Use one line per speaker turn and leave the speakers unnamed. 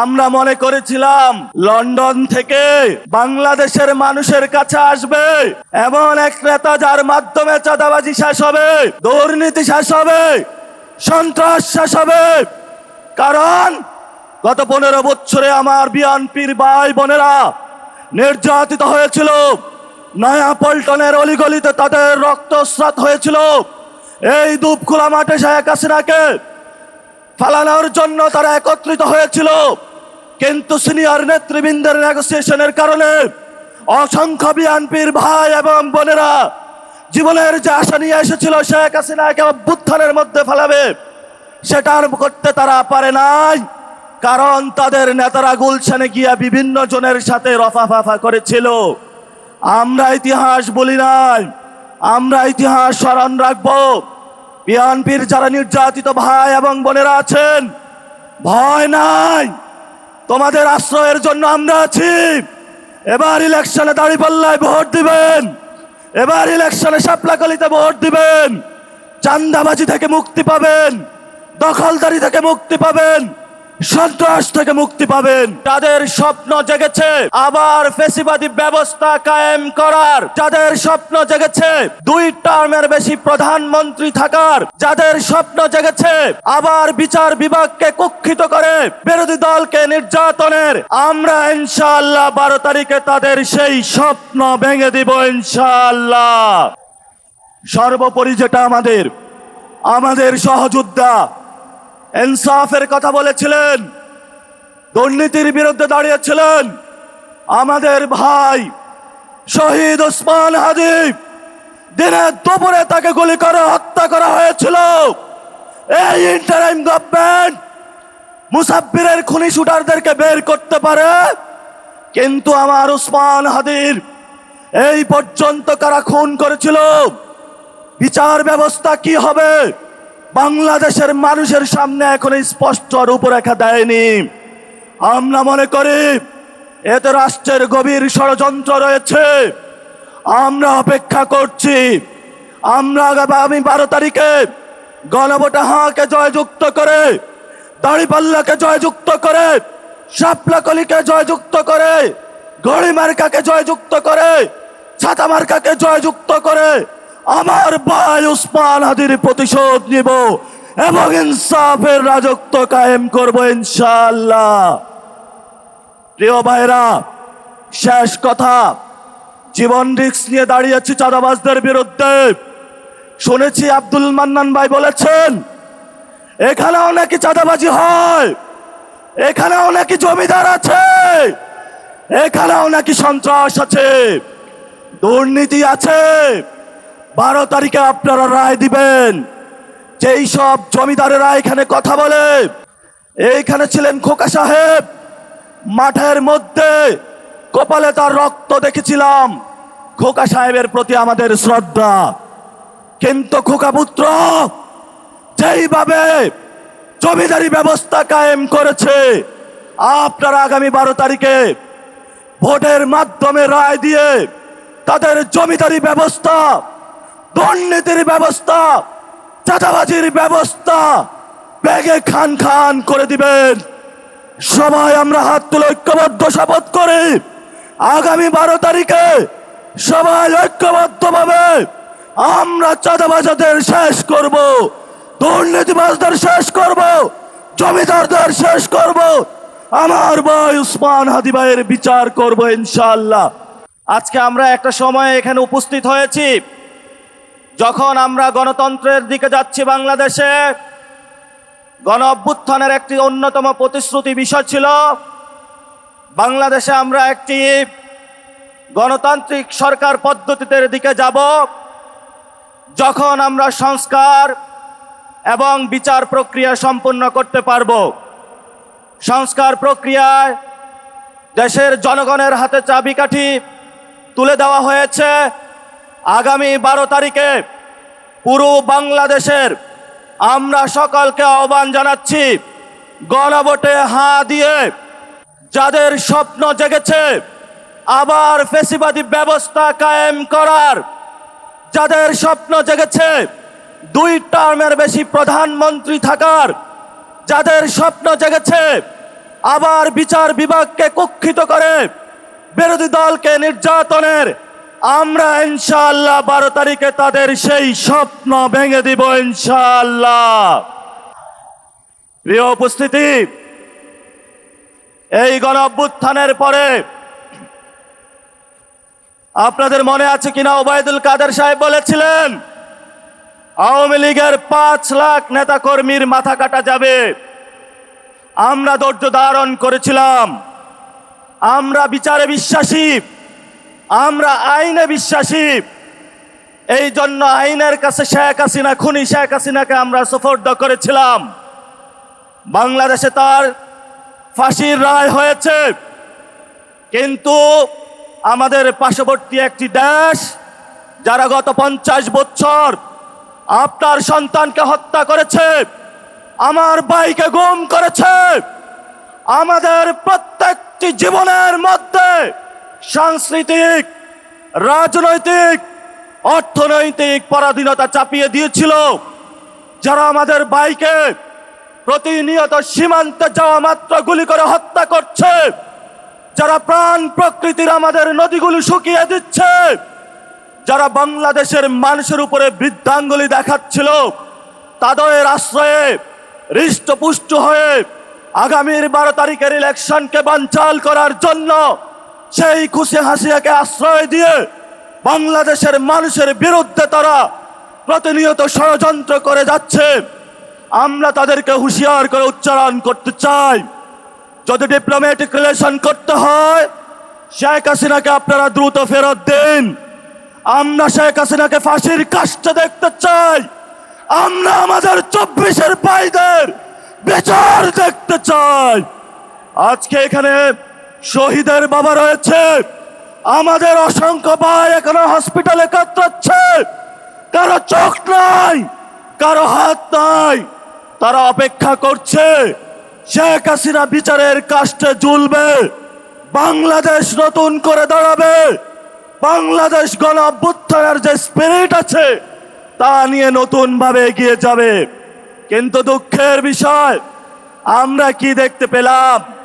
আমরা মনে করেছিলাম লন্ডন থেকে বাংলাদেশের মানুষের কাছে আসবে। এমন এক নেতা যার মাধ্যমে চাঁদাবাজি শেষ হবে, দুর্নীতি শেষ হবে, সন্ত্রাস শেষ হবে। কারণ গত পনেরো বছরে আমার বিএনপির ভাই বোনেরা নির্যাতিত হয়েছিল নয়া পল্টনের অলিগলিতে তাদের রক্তস্রাত হয়েছিল। এই দুপখোলা মাঠে শেখ হাসিনাকে ফালানোর জন্য তারা একত্রিত হয়েছিল। কিন্তু সিনিয়র নেতৃবৃন্দের নেগোসিয়েশনের কারণে অসংখ্য বিএনপির ভাই এবং বোনেরা জীবনের যে আশা নিয়ে এসেছিল, শেখ হাসিনাকে অভ্যুত্থানের মধ্যে ফেলাবে, সেটা আর করতে তারা পারে নাই। কারণ তাদের নেতারা গুলশানে গিয়া বিভিন্ন জনের সাথে রফাফাফা করেছিল। আমরা ইতিহাস বলি নাই, আমরা ইতিহাস স্মরণ রাখব। বিএনপির যারা নির্যাতিত ভাই এবং বোনেরা আছেন, ভয় নাই। তোমাদের আশ্রয়ের জন্য আমরা আছি। এবার ইলেকশনে দাঁড়িপাল্লায় ভোট দিবেন। এবার ইলেকশনে সাপলাকলিতে ভোট দিবেন। চান্দাবাজি থেকে মুক্তি পাবেন। দখলদারি থেকে মুক্তি পাবেন। সন্ত্রাস থেকে মুক্তি পাবেন। তাদের স্বপ্ন জেগেছে, আবার ফেসিবাদী ব্যবস্থা কায়েম করার। যাদের স্বপ্ন জেগেছে, দুই টার্মের বেশি প্রধানমন্ত্রী থাকার। যাদের স্বপ্ন জেগেছে, আবার বিচার বিভাগকে কুক্ষিত করে বিরোধী দলকে নির্যাতনের। আমরা ইনশাআল্লাহ বারো তারিখে তাদের সেই স্বপ্ন ভেঙে দিব ইনশাআল্লাহ। সর্বোপরি যেটা আমাদের আমাদের সহযোদ্ধা ইনসাফের কথা বলেছিলেন। দুর্নীতির বিরুদ্ধে দাঁড়িয়েছিলেন। আমাদের ভাই শহীদ ওসমান হাদিব দিনের দুপুরে তাকে গুলি করে হত্যা করা হয়েছিল। এই ইন্টারাইম গভর্নমেন্ট মুসাফিরের খুনি শুটারদেরকে বের করতে পারে। কিন্তু আমার ওসমান হাদির এই পর্যন্ত কারা খুন করেছিল? বিচার ব্যবস্থা কি হবে? বাংলাদেশের মানুষের সামনে এখন স্পষ্ট রূপরেখা দেয়নি। আমরা মনে করি এতে রাষ্ট্রের গভীর ষড়যন্ত্র রয়েছে। আমরা অপেক্ষা করছি। আমরা আগামী বারো তারিখে গণভোটা হাঁকে জয়যুক্ত করে, দাড়িপাল্লাকে জয়যুক্ত করে, শাপলাকলিকে জয়যুক্ত করে ঘড়ি মার্কাকে জয়যুক্ত করে ছাতা মার্কাকে জয়যুক্ত করে আমার ভাই উসমান হাদির প্রতিশোধ নিব এবং ইনসাফের রাজত্ব কায়েম করব ইনশাআল্লাহ। প্রিয় ভাইরা, শেষ কথা, জীবন রিক্স নিয়ে দাঁড়িয়েছি চাঁদাবাজদের বিরুদ্ধে। শুনেছি আব্দুল মান্নান ভাই বলেছেন এখানেও নাকি চাঁদাবাজি হয় এখানেও নাকি জমিদার আছে এখানেও নাকি সন্ত্রাস আছে, দুর্নীতি আছে বারো তারিখে আপনারা রায় দিবেন। যেই সব জমিদারেরা এখানে কথা বলে, এইখানে ছিলেন খোকা সাহেব। মাঠের মধ্যে কপালে তার রক্ত দেখেছিলাম। খোকা সাহেবের প্রতি আমাদের শ্রদ্ধা। কিন্তু খোকা পুত্র, যেইভাবে জমিদারি ব্যবস্থা কায়েম করেছে, আপনারা আগামী বারো তারিখে ভোটের মাধ্যমে রায় দিয়ে তাদের জমিদারি ব্যবস্থা দুর্নীতির ব্যবস্থা, চাঁদাবাজির ব্যবস্থা ব্যাগে খান খান করে দিবেন। সবাই আমরা হাত তুলে ঐক্যবদ্ধ শপথ করি। আগামী বারো তারিখে সবাই ঐক্যবদ্ধ ভাবে আমরা চাঁদাবাজাদের শেষ করব, দুর্নীতিবাজদের শেষ করব, জমিদারদের শেষ করব। আমার ভাই উসমান হাদি বিচার করব ইনশাল্লাহ আজকে আমরা একটা সময় এখানে উপস্থিত হয়েছি। যখন আমরা গণতন্ত্রের দিকে যাচ্ছি বাংলাদেশে, গণ অভ্যুত্থানের একটি অন্যতম প্রতিশ্রুতি বিষয় ছিল, বাংলাদেশে আমরা একটি গণতান্ত্রিক সরকার পদ্ধতিতে দিকে যাব, যখন আমরা সংস্কার এবং বিচার প্রক্রিয়া সম্পূর্ণ করতে পারব। সংস্কার প্রক্রিয়ায় দেশের জনগণের হাতে চাবিকাঠি তুলে দেওয়া হয়েছে। আগামী বারো তারিখে পুরো বাংলাদেশের আমরা সকলকে আহ্বান জানাচ্ছি, গণভোটে হাঁ দিয়ে যাদের স্বপ্ন জেগেছে আবার ফেসিবাদী ব্যবস্থা কায়েম করার, যাদের স্বপ্ন জেগেছে দুই টার্মের বেশি প্রধানমন্ত্রী থাকার, যাদের স্বপ্ন জেগেছে আবার বিচার বিভাগকে কুক্ষিত করে বিরোধী দলকে নির্যাতনের আমরা ইনশাআল্লাহ বারো তারিখে তাদের সেই স্বপ্ন ভেঙে দিব ইনশাআল্লাহ। প্রিয় উপস্থিতি, এই গণ অভ্যুত্থানের পরে আপনাদের মনে আছে কিনা ওবায়দুল কাদের সাহেব বলেছিলেন, আওয়ামী লীগের পাঁচ লাখ নেতা কর্মীর মাথা কাটা যাবে। আমরা ধৈর্য ধারণ করেছিলাম, আমরা বিচারে বিশ্বাসী। আমরা আইনে বিশ্বাসী। এই জন্য আইনের কাছে শেখ হাসিনা, খুনি শেখ হাসিনাকে আমরা সুফর্দ করেছিলাম। বাংলাদেশে তার ফাঁসির রায় হয়েছে। কিন্তু আমাদের পার্শ্ববর্তী একটি দেশ, যারা গত পঞ্চাশ বছর আপনার সন্তানকে হত্যা করেছে, আমার ভাইকে গুম করেছে, আমাদের প্রত্যেকটি জীবনের মধ্যে সাংস্কৃতিক, রাজনৈতিক, অর্থনৈতিক পরাধীনতা চাপিয়ে দিয়েছিল। যারা আমাদের বাইকে প্রতিনিয়ত সীমান্তে যাওয়া মাত্র গুলি করে হত্যা করছে, যারা প্রাণ প্রকৃতির আমাদের নদীগুলো শুকিয়ে দিচ্ছে, যারা বাংলাদেশের মানুষের উপরে বৃদ্ধাঙ্গুলি দেখাচ্ছিল, তাদের আশ্রয়ে হৃষ্টপুষ্ট হয়ে আগামীর বারো তারিখের ইলেকশনকে বানচাল করার জন্য সেই খুশি হাসিয়াকে আশ্রয় দিয়ে বাংলাদেশের মানুষের বিরুদ্ধে তারা প্রতিনিয়ত ষড়যন্ত্র করে যাচ্ছে। আমরা তাদেরকে হুঁশিয়ার করে উচ্চারণ করতে চাই। যদি ডিপ্লোম্যাটিক রিলেশন করতে হয়, শেখ হাসিনাকে আপনারা দ্রুত ফেরত দিন। আমরা শেখ হাসিনাকে ফাঁসির কাজটা দেখতে চাই। আমরা আমাদের চব্বিশের ভাইদের বিচার দেখতে চাই। আজকে এখানে শহীদের বাবা রয়েছে। আমাদের অসংখ্য ভাই এখানে হসপিটালে কাতরাচ্ছে। কারও চোখ নাই, কারও হাত নাই। তারা অপেক্ষা করছে। শেখ হাসিনা বিচারের কাষ্টে ঝুলবে। বাংলাদেশ নতুন করে দাঁড়াবে। বাংলাদেশ গণ অভ্যুত্থানের যে স্পিরিট আছে, তা নিয়ে নতুন ভাবে এগিয়ে যাবে। কিন্তু দুঃখের বিষয়, আমরা কি দেখতে পেলাম?